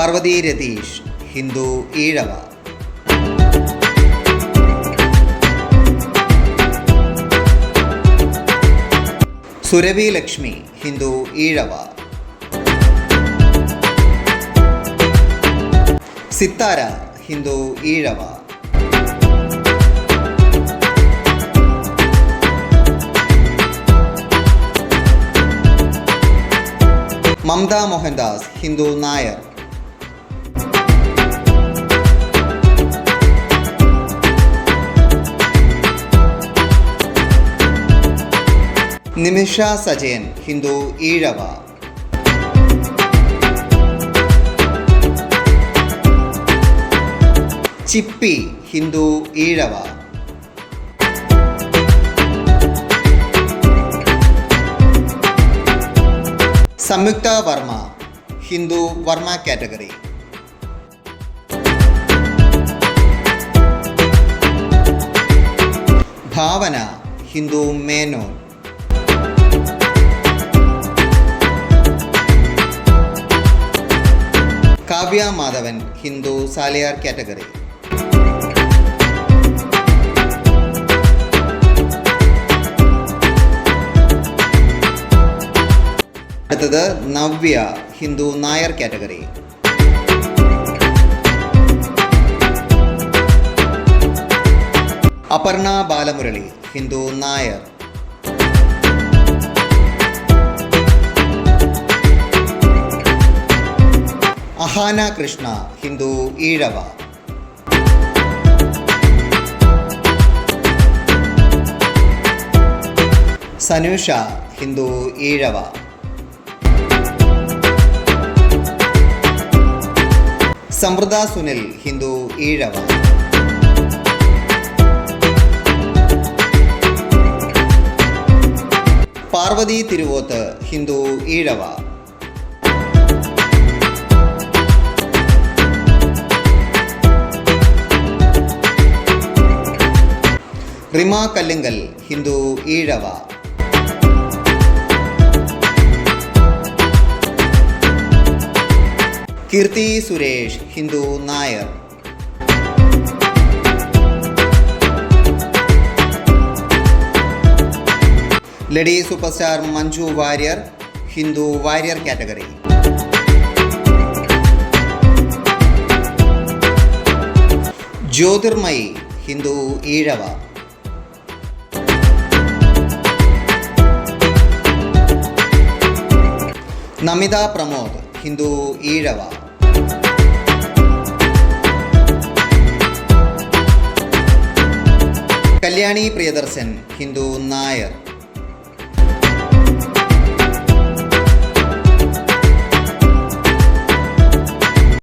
പാർവതി രതീഷ് ഹിന്ദു ഈഴവ. സുരഭി ലക്ഷ്മി ഹിന്ദു ഈഴവ. സിത്താര ഹിന്ദു ഈഴവ. മമത മോഹൻദാസ് ഹിന്ദു നായർ. നിമിഷ സജയൻ ഹിന്ദു ഈഴവ. ചിപ്പി Hindu Ezhava. Samyuktha Varma Hindu Varma category. Bhavana Hindu Menon. Kavya Madhavan Hindu Saliyar category. അടുത്തത് Navya Hindu Nair category. Aparna Balamurali Hindu Nair. Ahaana Krishna Hindu Ezhava. Sanusha Hindu Ezhava. Samruddha Sunil Hindu Ezhava. Parvathy Thiruvothu Hindu Ezhava. Rima Kallingal Hindu Ezhava. Keerthy Suresh Hindu Nair. Lady super star Manju Warrier Hindu Warrier category. Jyothirmayi Hindu Ezhava. Namitha Pramod Hindu Ezhava. Kalyani Priyadarshan Hindu Nair.